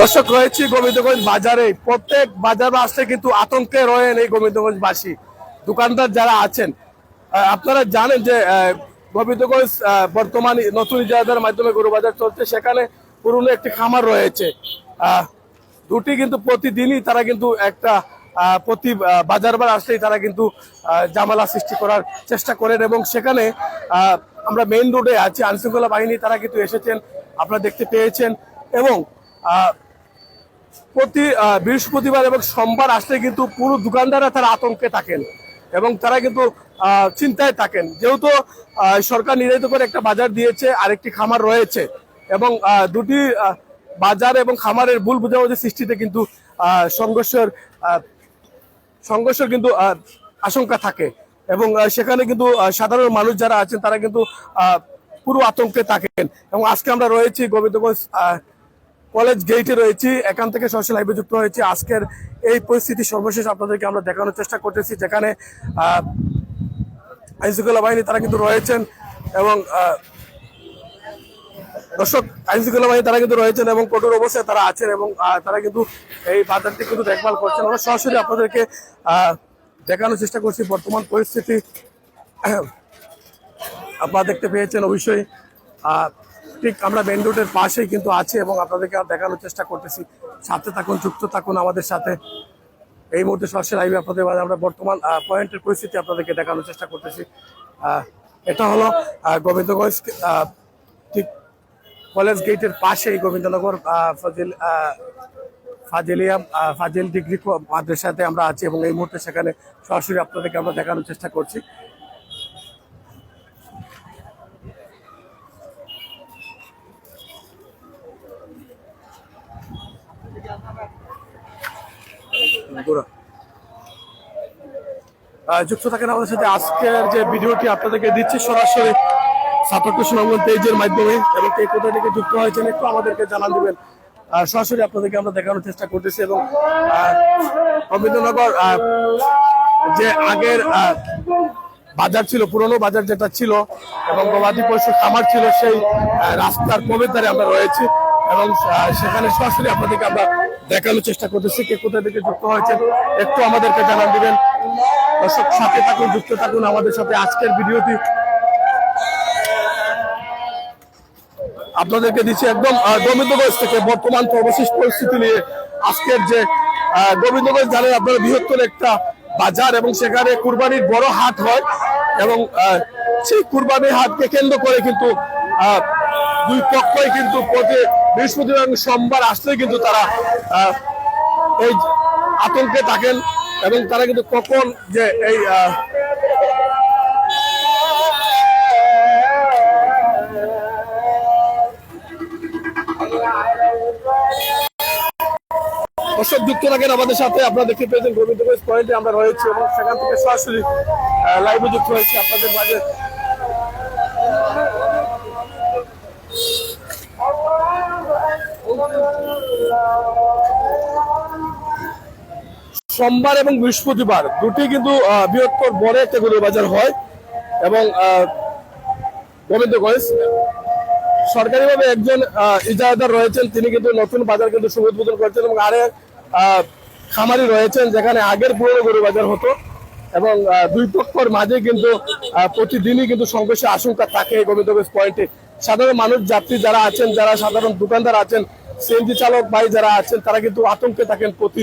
দর্শক রয়েছি গোবিন্দগঞ্জ বাজারে। প্রত্যেক বাজার আসলে কিন্তু আতঙ্কে রয়েন এই গোবিন্দগঞ্জ বাসী দোকানদার যারা আছেন আপনারা জানেন যে গোবিন্দগঞ্জ বর্তমান নতুন ইজারাদার মাধ্যমে গরু বাজার চলছে। সেখানে পুরনো একটি খামার রয়েছে। দুটি কিন্তু প্রতিদিনই তারা কিন্তু একটা প্রতি আহ, বাজার বার আসলেই তারা কিন্তু জামালা সৃষ্টি করার চেষ্টা করেন এবং সেখানে আমরা মেইন রোডে আছি। আইনশৃঙ্খলা বাহিনী তারা কিন্তু এসেছেন আপনারা দেখতে পেয়েছেন এবং প্রতি বৃহস্পতিবার এবং সোমবার আসলে কিন্তু পুরো দোকানদাররা তারা আতঙ্কে থাকেন এবং তারা কিন্তু চিন্তায় থাকেন। যেহেতু সরকার নির্ধারিত করে একটা বাজার দিয়েছে, আরেকটি খামার রয়েছে এবং দুটি বাজার এবং খামারের ভুল বুঝাবুঝি সৃষ্টিতে কিন্তু সংঘর্ষের সংঘর্ষের কিন্তু আশঙ্কা থাকে এবং সেখানে কিন্তু সাধারণ মানুষ যারা আছেন তারা কিন্তু পুরো আতঙ্কে থাকেন। এবং আজকে আমরা রয়েছি গোবিন্দগঞ্জ কলেজ গেটে রয়েছি, এখান থেকে সরাসরি লাইভে যুক্ত হয়েছি। আজকের এই পরিস্থিতি সর্বশেষ আপনাদেরকে আমরা দেখানোর চেষ্টা করতেছি, যেখানে আইনশৃঙ্খলা বাহিনী তারা কিন্তু রয়েছেন এবং দর্শক, আইনশৃঙ্খলা বাহিনী তারা কিন্তু রয়েছেন এবং কঠোর অবস্থায় তারা আছেন এবং তারা কিন্তু এই বাজারটি কিন্তু দেখভাল করছেন। আমরা সরাসরি আপনাদেরকে দেখানোর চেষ্টা করছি বর্তমান পরিস্থিতি। আপনারা দেখতে পেয়েছেন অবশ্যই ঠিক আমরা মেন রোডের পাশেই কিন্তু আছে এবং আপনাদেরকে আর দেখানোর চেষ্টা করতেছি। সাথে থাকুন যুক্ত থাকুন আমাদের সাথে। এই মুহূর্তে সরাসরি লাইভে আপনাদের মাঝে আমরা বর্তমান পয়েন্টের পরিস্থিতি আপনাদেরকে দেখানোর চেষ্টা করতেছি। এটা হলো গোবিন্দগঞ্জ ঠিক কলেজ গেটের পাশেই গোবিন্দনগর ফজিল আহ, ফাজিলিয়া ফাজিল ডিগ্রি মাদ্রাসাতে আমরা আছি এবং এই মুহূর্তে সেখানে সরাসরি আপনাদেরকে আমরা দেখানোর চেষ্টা করছি। আহ, যুক্ত থাকেন আমাদের সাথে আজকের যে ভিডিওটি আপনাদেরকে দিচ্ছি সরাসরি ছাত্রকৃষ্ণ নঙ্গন পেজের মাধ্যমে এবং কে কোথা থেকে যুক্ত হয়েছেন একটু আমাদেরকে জানান দিবেন। সরাসরি আপনাদেরকে আমরা দেখানোর চেষ্টা করতেছি এবং রবীন্দ্রনগর যে আগের বাজার ছিল পুরনো বাজার যেটা ছিল এবং গবাদি পশু খামার ছিল সেই রাস্তার প্রবেশদ্বারে আমরা রয়েছি। এবং সেখানে সরাসরি আপনাদেরকে আমরা দেখানোর চেষ্টা করতেছি কে কোথা থেকে যুক্ত হয়েছে একটু আমাদেরকে জানান দিবেন। দর্শক, সাথে থাকুন, যুক্ত থাকুন আমাদের সাথে আজকের ভিডিওটি। আপনাদেরকে দিচ্ছি একদম গোবিন্দগঞ্জ থেকে বর্তমান সর্বশেষ পরিস্থিতি নিয়ে আজকের যে গোবিন্দগঞ্জ জানেন আপনারা বৃহত্তর একটা বাজার এবং সেখানে কুরবানির বড় হাট হয় এবং সেই কুরবানির হাটকে কেন্দ্র করে কিন্তু দুই পক্ষই কিন্তু প্রতি বৃহস্পতিবার এবং সোমবার আসলে কিন্তু তারা এই আতঙ্কে থাকেন এবং তারা কিন্তু কখন যে এই দর্শক, যুক্ত থাকেন আমাদের সাথে। আপনারা দেখতে পেয়েছেন গোবিন্দগঞ্জ পয়েন্টে আমরা রয়েছি এবং সেখান থেকে সরাসরি লাইভে যুক্ত হয়েছি আপনাদের মাঝে। সোমবার এবং বৃহস্পতিবার দুটি কিন্তু বৃহত্তর বড় একটা গরুর বাজার হয় এবং গোবিন্দগঞ্জ সরকারিভাবে একজন আহ, ইজারাদার রয়েছেন। তিনি কিন্তু নতুন বাজার কিন্তু শুভ উদ্বোধন করেছেন এবং আহ, খামারি রয়েছেন যেখানে আগের পুরনো গরু বাজার হতো এবং দুই পক্ষর মাঝে কিন্তু প্রতিদিনই কিন্তু সংঘর্ষের আশঙ্কা থাকে গোবিন্দগঞ্জ পয়েন্টে। সাধারণ মানুষ যাত্রী যারা আছেন যারা সাধারণ দোকানদার আছেন সিএনজি চালক ভাই যারা আছেন তারা কিন্তু আতঙ্কে থাকেন প্রতি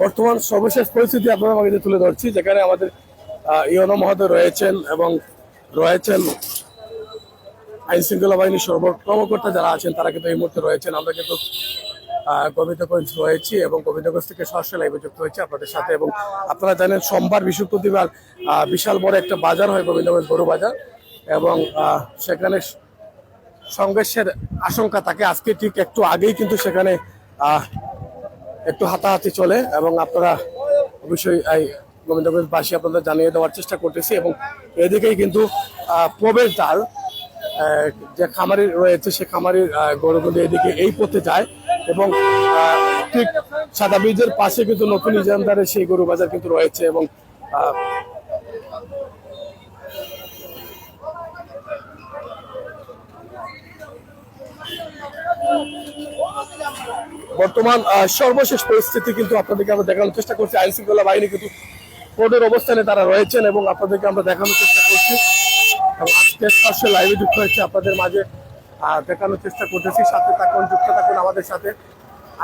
বর্তমান সর্বশেষ পরিস্থিতি আপনারা মাঝে তুলে ধরছি, যেখানে আমাদের ইয়নো মহোদয় রয়েছেন এবং রয়েছেন আইন শৃঙ্খলা বাহিনীর সর্ব কর্মকর্তা যারা আছেন, তারা কিন্তু এই মুহূর্তে রয়েছেন। আমরা কিন্তু গোবিন্দগঞ্জ রয়েছি এবং গোবিন্দগঞ্জ থেকে সরাসরি লাইভে যুক্ত হয়েছি আপনাদের সাথে এবং আপনারা জানেন সোমবার বৃহস্পতিবার বিশাল বড় একটা বাজার হয় গোবিন্দগঞ্জ গরু বাজার এবং সেখানে সংঘর্ষের আশঙ্কা থাকে। আজকে ঠিক একটু আগেই কিন্তু সেখানে একটু হাতাহাতি চলে এবং আপনারা অবশ্যই এই গোবিন্দগঞ্জবাসী আপনাদের জানিয়ে দেওয়ার চেষ্টা করতেছি এবং এদিকেই কিন্তু প্রবেশ দ্বার যে খামারি রয়েছে সে খামারির গরুগুলি গরু কিন্তু এদিকে এই পথে যায় এবং ঠিক সাদা বীজের পাশে কিন্তু নতুন ইজানদারে সেই গরু বাজার কিন্তু রয়েছে এবং বর্তমান সর্বশেষ পরিস্থিতি কিন্তু আপনাদেরকে আমরা দেখানোর চেষ্টা করছি। আইন শৃঙ্খলা বাহিনী কিন্তু কোর্টের অবস্থানে তারা রয়েছেন এবং আপনাদেরকে আমরা দেখানোর চেষ্টা করছি। এবং আজকের পাশে লাইভে যুক্ত হয়েছে আপনাদের মাঝে দেখানোর চেষ্টা করতেছি। সাথে থাকুন, যুক্ত থাকুন আমাদের সাথে।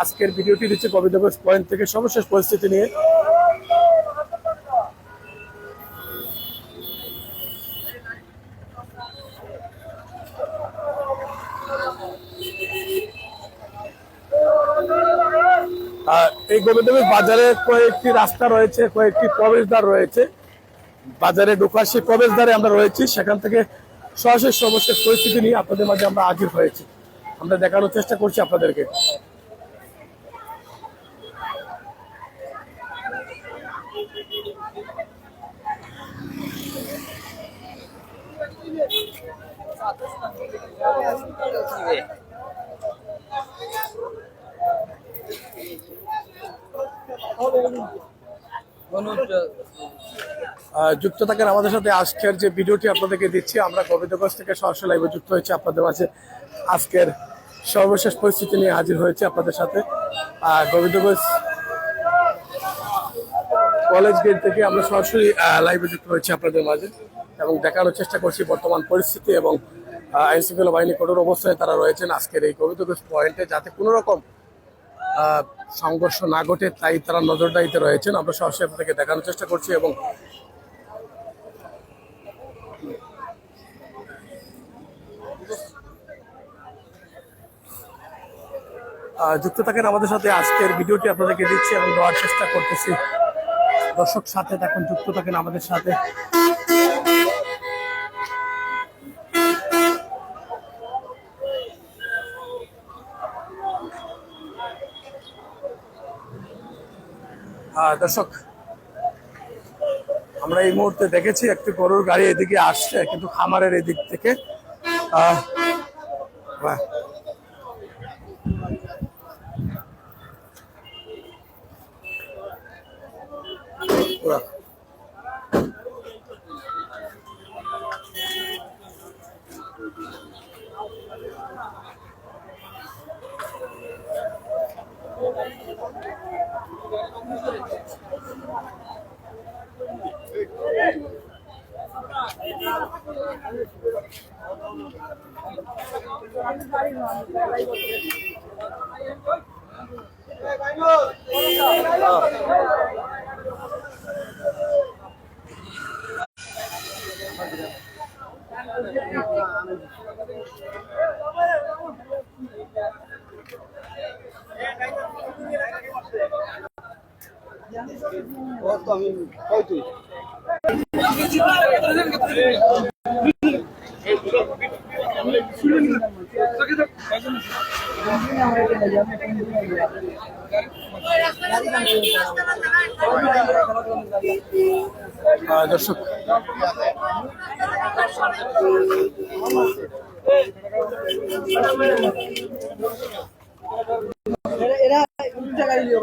আজকের ভিডিওটি দিচ্ছে কবিদেবের পয়েন্ট থেকে সর্বশেষ পরিস্থিতি নিয়ে। এই গোবিন্দগঞ্জ বাজারে কয়েকটি রাস্তা রয়েছে কয়েকটি প্রবেশদ্বার রয়েছে। বাজারে ঢোকার সেই প্রবেশদ্বারে আমরা রয়েছি। সেখান থেকে সরাসরি সর্বশেষ পরিস্থিতি নিয়ে আপনাদের মাঝে আমরা হাজির হয়েছি। আমরা দেখানোর চেষ্টা করছি আপনাদেরকে। আহ, যুক্ত থাকেন আমাদের সাথে আজকের যে ভিডিওটি আপনাদেরকে দিচ্ছি, আমরা গোবিন্দগঞ্জ থেকে সরাসরি লাইভে যুক্ত হয়েছি। আপনাদের মাঝে আজকের সর্বশেষ পরিস্থিতি নিয়ে হাজির হয়েছে আপনাদের সাথে। গোবিন্দগঞ্জ কলেজ গেট থেকে আমরা সরাসরি লাইভে যুক্ত হয়েছি আপনাদের মাঝে এবং দেখানোর চেষ্টা করছি বর্তমান পরিস্থিতি এবং আইন শৃঙ্খলা বাহিনী কঠোর অবস্থায় তারা রয়েছেন। আজকের এই গোবিন্দগঞ্জ পয়েন্টে যাতে কোনো রকম সংঘর্ষ না ঘটে তাই তারা নজরদারিতে রয়েছেন। আমরা সরাসরি আপনাদেরকে দেখানোর চেষ্টা করছি এবং যুক্ত থাকেন আমাদের সাথে আজকের ভিডিওটি আপনাদেরকে দিচ্ছি এবং দেওয়ার চেষ্টা করতেছি। দর্শক সাথে থাকুন, যুক্ত থাকেন আমাদের সাথে। দর্শক আমরা এই মুহূর্তে দেখেছি একটি গরুর গাড়ি এদিকে আসছে কিন্তু খামারের এদিক থেকে আহ, Oh. আহ, দর্শক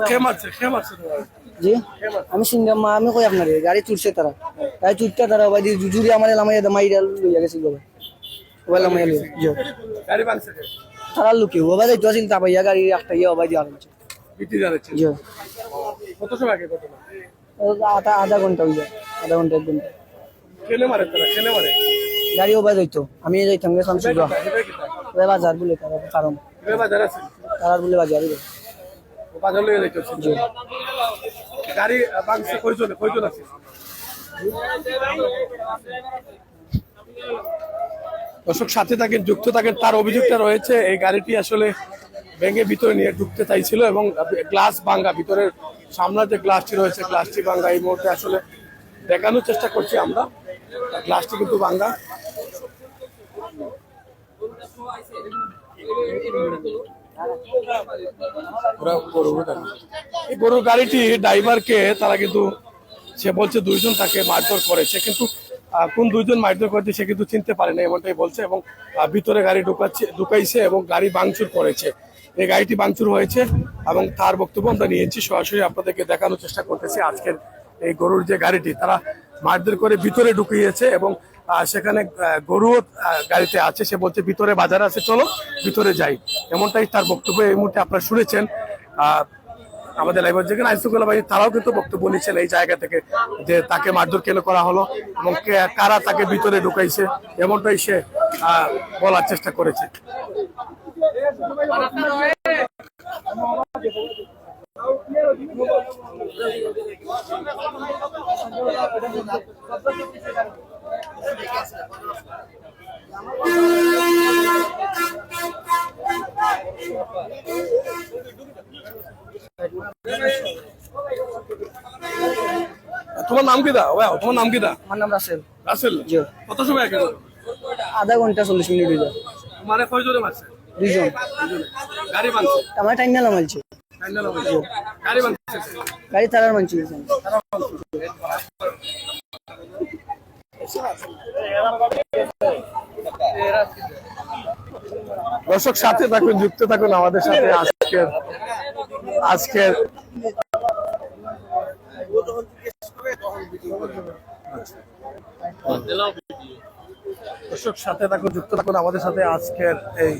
কেম আছে কেম আছে? জি আমি সিঙ্গাম মা আমি কই আপনারে? গাড়ি চুরছে তারা। গাড়ি চুরতে তারা ভাই জুজুরি আমার লামাই মাইরা লইয়া গেছিল ভাই। ওবাই লামাই লইয়া। জি গাড়ি বাংছে কে? তারা লুকে ওবাই যাইতো আছিল তা ভাইয়া গাড়ি একটা ইয়া ওবাই দিয়া হচ্ছে বিটি যাচ্ছে জি। কত সময় আগে ঘটনা আধা আধা ঘণ্টা হইয়া আধা ঘণ্টা এক ঘণ্টা। কেনে মারে তারা? কেনে মারে? গাড়ি ওবাই যাইতো আমি যাইতাম? ওবাই বাজার বলে তারা কারণ। বাজার আছে? তারা বলে গাড়ি বাংছে কয়জন কয়জন আছে? দর্শক, সাথে থাকেন, যুক্ত থাকেন, তার অভিযোগটা রয়েছে, এই গাড়িটি আসলে ভেঙে ভিতরে নিয়ে ঢুকতে চাইছিল এবং গ্লাস ভাঙ্গা, ভিতরের সামনের যে গ্লাসটি রয়েছে, গ্লাসটি ভাঙ্গা, এই মুহূর্তে আসলে দেখানোর চেষ্টা করছি আমরা। গ্লাসটি কিন্তু ভাঙ্গা। এই গরুর গাড়িটি ড্রাইভারকে, তারা কিন্তু, সে বলছে দুইজন তাকে মারধর করেছে, কিন্তু কোন দুইজন মারধর করেছে সে কিন্তু চিনতে পারে না, এমনটাই বলছে এবং ভিতরে গাড়ি ঢুকাচ্ছে, ঢুকাইছে এবং গাড়ি ভাঙচুর করেছে। এই গাড়িটি ভাঙচুর হয়েছে এবং তার বক্তব্য আমরা নিয়েছি। সরাসরি আপনাদেরকে দেখানোর চেষ্টা করতেছি আজকের এই গরুর যে গাড়িটি, তারা মারধর করে ভিতরে ঢুকিয়েছে এবং সেখানে গরুও গাড়িতে আছে। সে বলছে, ভিতরে বাজার আছে, চলো, ভিতরে যাই। এমনটাই তার বক্তব্য। এই মুহূর্তে আপনারা শুনেছেন আমাদের লাইভার যেখানে আইনশৃঙ্খলা বাহিনী তারাও কিন্তু বক্তব্য নিচ্ছেন এই জায়গা থেকে, যে তাকে মারধর কেন করা হলো এবং কারা তাকে ভিতরে ঢুকাইছে, এমনটাই সে বলার চেষ্টা করেছে তোমার নাম কি দা ওয়া তোমার নাম কি দা আমার নাম রাসেল। রাসেল? জি। কত সময় আধা ঘণ্টা চল্লিশ মিনিট হয়ে যায়। মানে কয় জনে মারছে? দুইজন। গাড়ি ভাঙছে আমার টাইম গাড়ি তারার মানছি দর্শক সাথে থাকুন যুক্ত থাকুন আমাদের সাথে। আজকের আজকের দর্শক সাথে থাকুন যুক্ত থাকুন আমাদের সাথে আজকের এই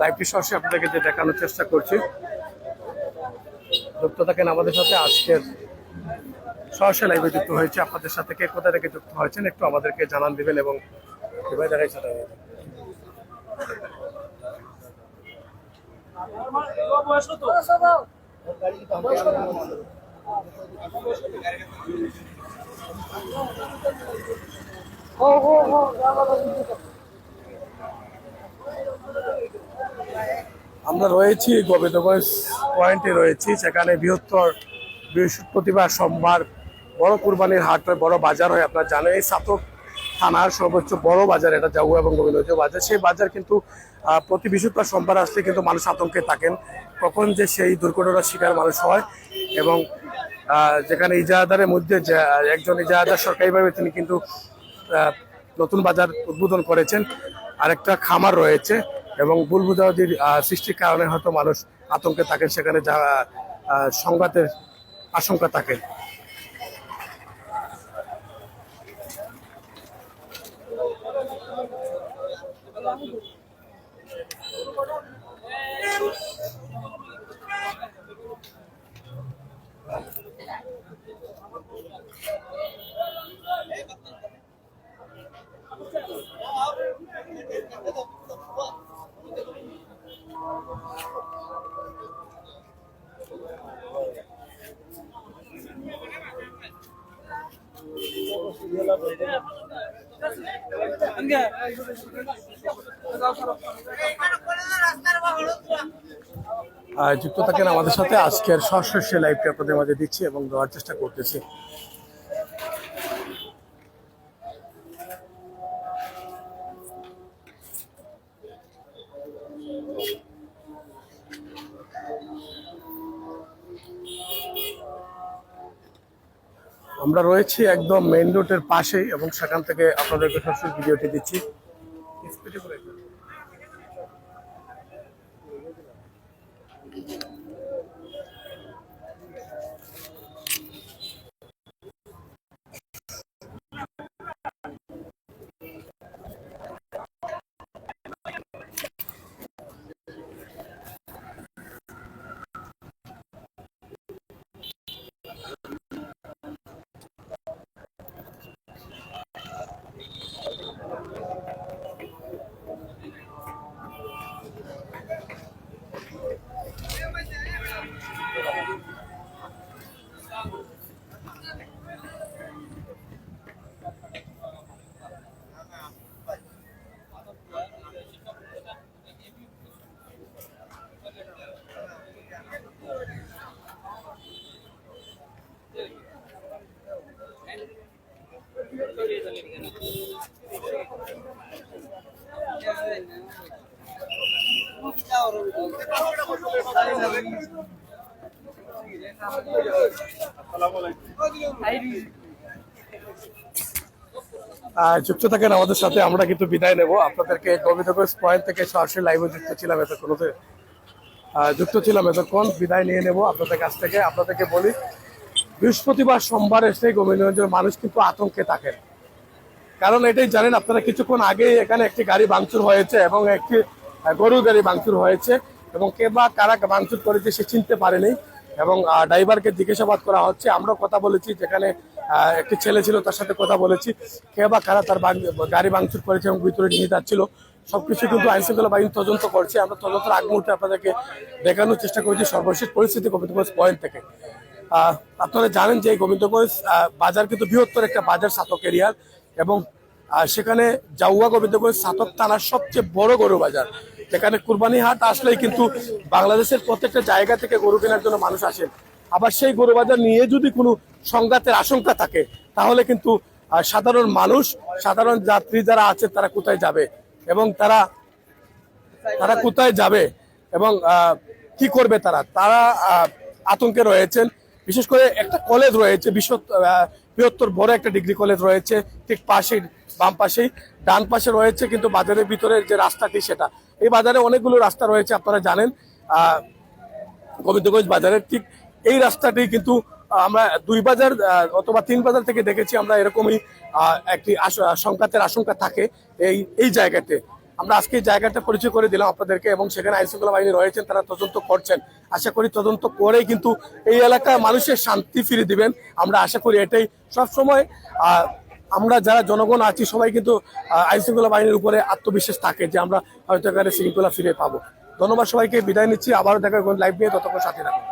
লাইভটি সরাসরি আপনাদেরকে যে দেখানোর চেষ্টা করছি। যুক্ত থাকেন আমাদের সাথে আজকের সরাসরি লাইভে যুক্ত হয়েছে। আপনাদের সাথে কে কোথা থেকে যুক্ত হয়েছেন একটু আমাদেরকে জানান দিবেন এবং এবার দেখাই সেটা আমরা রয়েছি গোবিন্দগঞ্জ পয়েন্টে রয়েছি, সেখানে বৃহত্তর বৃহস্পতিবার সোমবার বড় কুরবানির হাট হয়, বড় বাজার হয়, আপনারা জানেন, এই সাতক থানার সর্বোচ্চ বড় বাজার এটা জাউয়া এবং গোবিন্দগঞ্জ বাজার। সেই বাজার কিন্তু প্রতি বৃহস্পতিবার সোমবার আসলে কিন্তু মানুষ আতঙ্কে থাকেন, কখন যে সেই দুর্ঘটনার শিকার মানুষ হয় এবং যেখানে ইজাহাদারের মধ্যে একজন ইজাহাদার সরকারিভাবে তিনি কিন্তু নতুন বাজার উদ্বোধন করেছেন। আরেকটা খামার রয়েছে এবং বুলবুদাউদির সৃষ্টির কারণে হয়তো মানুষ আতঙ্কে থাকেন, সেখানে যা সংঘাতের আশঙ্কা থাকে। যুক্ত থাকেন আমাদের সাথে। আজকের সশস্য লাইভটি আপনাদের মাঝে দিচ্ছি এবং দেওয়ার চেষ্টা করতেছি। আমরা রয়েছি একদম মেইন রোডের পাশেই এবং সেখান থেকে আপনাদেরকে সরাসরি ভিডিওটি দিচ্ছি Thank করে। যুক্ত থাকেন আমাদের সাথে, আমরা কিন্তু বিদায় নেব। আপনাদেরকে গোবিন্দগঞ্জ পয়েন্ট থেকে সরাসরি লাইভে যুক্ত ছিলাম যুক্ত ছিলাম এতক্ষণ, বিদায় নিয়ে নেব আপনাদের কাছ থেকে। আপনাদেরকে বলি, বৃহস্পতিবার সোমবার এসে গোবিন্দগঞ্জের মানুষ কিন্তু আতঙ্কে থাকেন। কারণ এটাই জানেন, আপনারা কিছুক্ষণ আগে এখানে একটি গাড়ি ভাঙচুর হয়েছে এবং একটি গরুর গাড়ি ভাঙচুর হয়েছে। এবং কে বা কারা ভাঙচুর করেছে সে চিনতে পারেনি এবং ড্রাইভারকে জিজ্ঞাসাবাদ করা হচ্ছে। আমরাও কথা বলেছি, যেখানে একটি ছেলে ছিল তার সাথে কথা বলেছি। কে বা কারা তার গাড়ি ভাঙচুর করেছে এবং ভিতরে নিয়ে যাচ্ছিল। সবকিছু কিন্তু আইন শৃঙ্খলা বাহিনী তদন্ত করছে। আমরা তদন্তের আগ মুহূর্তে আপনাদেরকে দেখানোর চেষ্টা করেছি সর্বশেষ পরিস্থিতি গোবিন্দগঞ্জ পয়েন্ট থেকে। আপনারা জানেন যে গোবিন্দগঞ্জ বাজার কিন্তু বৃহত্তর একটা বাজার সাতক এরিয়ার এবং সেখানে জাউয়া গোবিন্দগঞ্জ সাতক থানার সবচেয়ে বড় গরু বাজার যেখানে কুরবানি হাট আসলেই কিন্তু বাংলাদেশের প্রত্যেকটা জায়গা থেকে গরু কেনার জন্য মানুষ আসেন আবার সেই গরু বাজার নিয়ে যদি কোনো সংঘাতের আশঙ্কা থাকে, তাহলে কিন্তু সাধারণ মানুষ, সাধারণ যাত্রী যারা আছে, তারা কোথায় যাবে? এবং তারা তারা কোথায় যাবে? এবং কি করবে তারা? তারা আতঙ্কে রয়েছেন। বিশেষ করে একটা কলেজ রয়েছে বিশ্ব বৃহত্তর বড় একটা ডিগ্রি কলেজ রয়েছে, ঠিক পাশে বাম পাশেই। ডান পাশে রয়েছে কিন্তু বাজারের ভিতরে যে রাস্তাটি সেটা। এই বাজারে অনেকগুলো রাস্তা রয়েছে, আপনারা জানেন। গোবিন্দগঞ্জ বাজারের ঠিক এই রাস্তাটি কিন্তু আমরা দুই বাজার অথবা তিন বাজার থেকে দেখেছি আমরা এরকমই একটি সংঘাতের আশঙ্কা থাকে এই এই জায়গাতে। আমরা আজকে এই জায়গাটা পরিচয় করে দিলাম আপনাদেরকে এবং সেখানে আইন শৃঙ্খলা বাহিনী রয়েছেন, তারা তদন্ত করছেন। আশা করি তদন্ত করেই কিন্তু এই এলাকার মানুষের শান্তি ফিরে দিবেন। আমরা আশা করি এটাই সবসময় আমরা যারা জনগণ আছি সবাই কিন্তু আহ, আইন শৃঙ্খলা বাহিনীর উপরে আত্মবিশ্বাস থাকে যে আমরা হয়তো এখানে শৃঙ্খলা ফিরে পাবো। ধন্যবাদ সবাইকে বিদায় নিচ্ছি। আবারও দেখা লাইভ নিয়ে ততক্ষণ সাথে থাকুন।